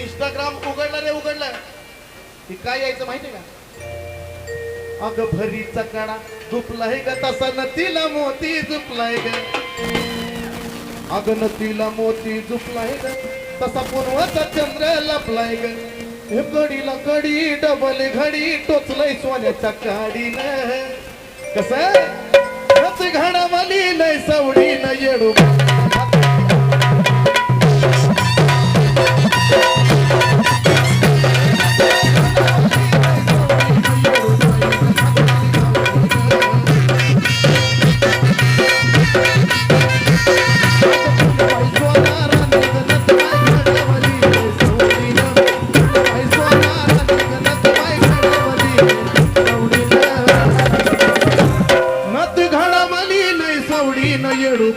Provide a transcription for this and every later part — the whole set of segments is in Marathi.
इंस्टाग्राम उघडला रे उघडला. की काय यायचं माहितीये का? अग भरीचा कडा झुपलाय ग तसा नतीला मोती झुपलाय ग. अग नतीला मोती झुपलाय ग तसा पूर्वाचा चंद्र लपलाय ग. हे कडीला कडी डबल घडी टोचलय सोन्याच्या काडीन. कस? रच नाही सवडी न येडू. सवडी न येडू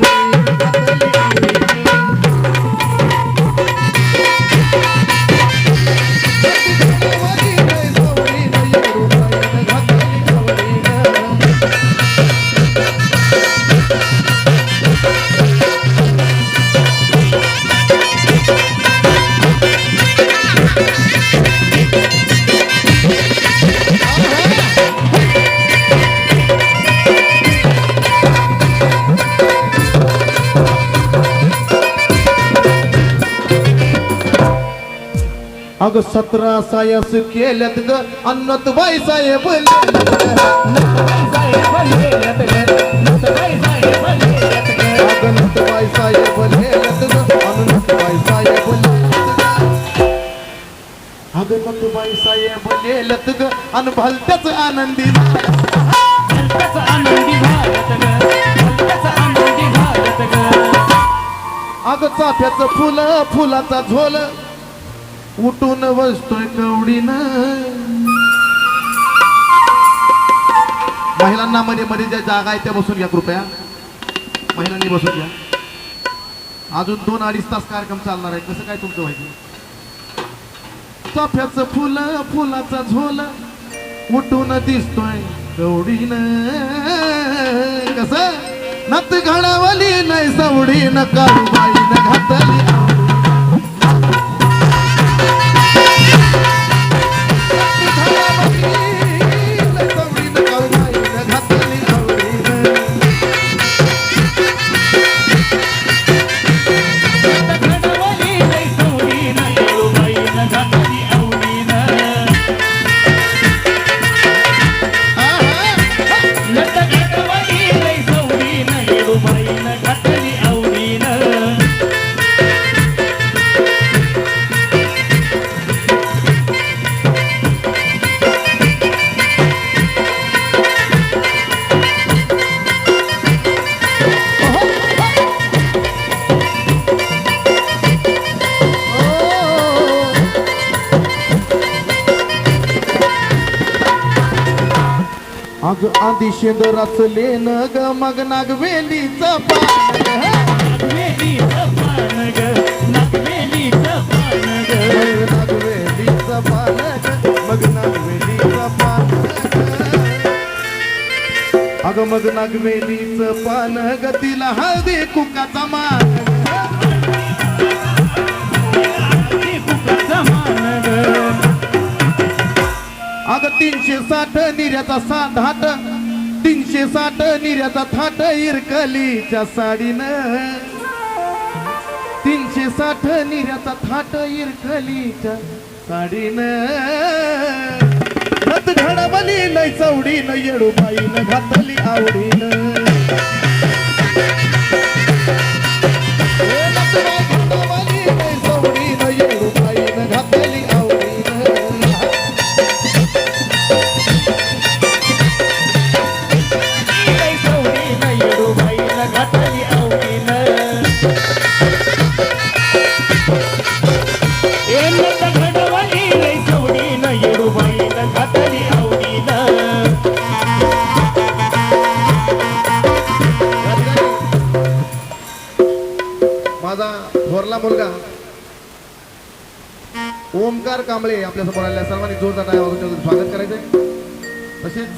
अग सतरा सायस केल्यात ग अन्नत बाई साहेब अगनत साहेब लेल्यात. ग साहेब अगनत बाई साहेब लेल्यात ग अन भलत्याच आनंदी अग चाफ्याचं फुलं फुलाचा झोल उठून बसतोय कवडीन. महिलांना मध्ये मध्ये ज्या जागा आहेत त्या बसून घ्या कृपया. महिलांनी बसून घ्या. अजून दोन अडीच तास कार्यक्रम चालणार आहे. कसं काय तुमचं व्हायचं चाफ्याचं फुल फुलाचा झोल. उठून दिसतोय कवडीन. कस? नत घडावली नाही सवडी न काळूबाई न घातली अग आधी शेंदराच न ग मग नागवेलीचा पान नागवेलीचा पान ग, मग नागवेलीचा पान अग मग नागवेलीच पान ग तिला हळदी कुकाचा मान अग तीनशे साठ निर्याचा साठ तीनशे साठ निर्याचा थाट इरकलीच्या साडीनं. तीनशे साठ निर्याचा थाट इरकलीच्या साडीनं. घात घडवली लय चवडीनं येडू बाईनं घातली आवडीनं. थोरला मुलगा. ओमकार कांबळे आपल्यासमोर आलेल्या सर्वांनी जोरदार टाळ्या स्वागत करायचंय. तसेच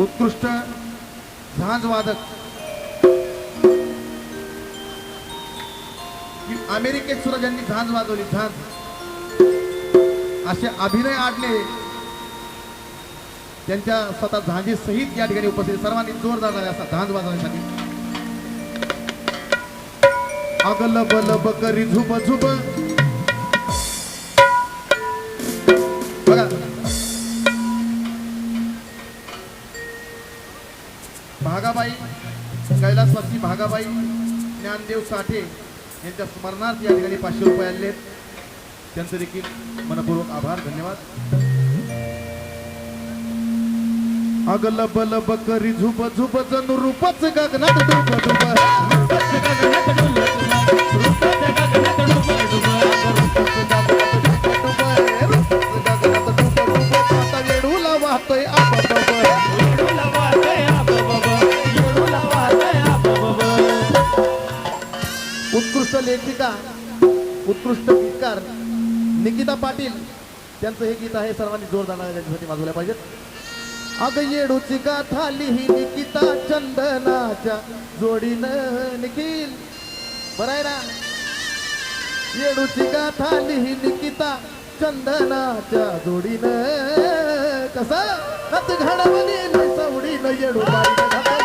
उत्कृष्ट झांज वादक अमेरिकेत सुद्धा ज्यांनी झांज वाजवली झांज. असे अभिनय आडले. त्यांच्या स्वतः झांजी सहित या ठिकाणी उपस्थित सर्वांनी जोरदार झाले असा झांज वाजवण्यासाठी. अगल बल बकरी झुब झुब. बघा. भागाबाई कैलासवासी भागाबाई ज्ञानदेव साठे यांच्या स्मरणार्थ या ठिकाणी पाचशे रुपये आले आहेत. त्यांचं देखील मनपूर्वक आभार धन्यवाद. अगल बल बकरी झुब झुब जणू रूपच गगनात डुब डुब वाहतोय उत्कृष्ट लेखिका उत्कृष्ट गीतकार निकिता पाटील त्यांचं हे गीत आहे सर्वांनी जोरदार त्यांच्यासाठी वाजवल्या पाहिजेत. अग येडूची गाथा लिही निकिता चंदनाच्या जोडीनं निखिल. बरं आहे ना? येडूची गाथा लिही निकिता चंदनाच्या जोडीनं. कसं? नत घडवली सवडीनं येडू बाईनं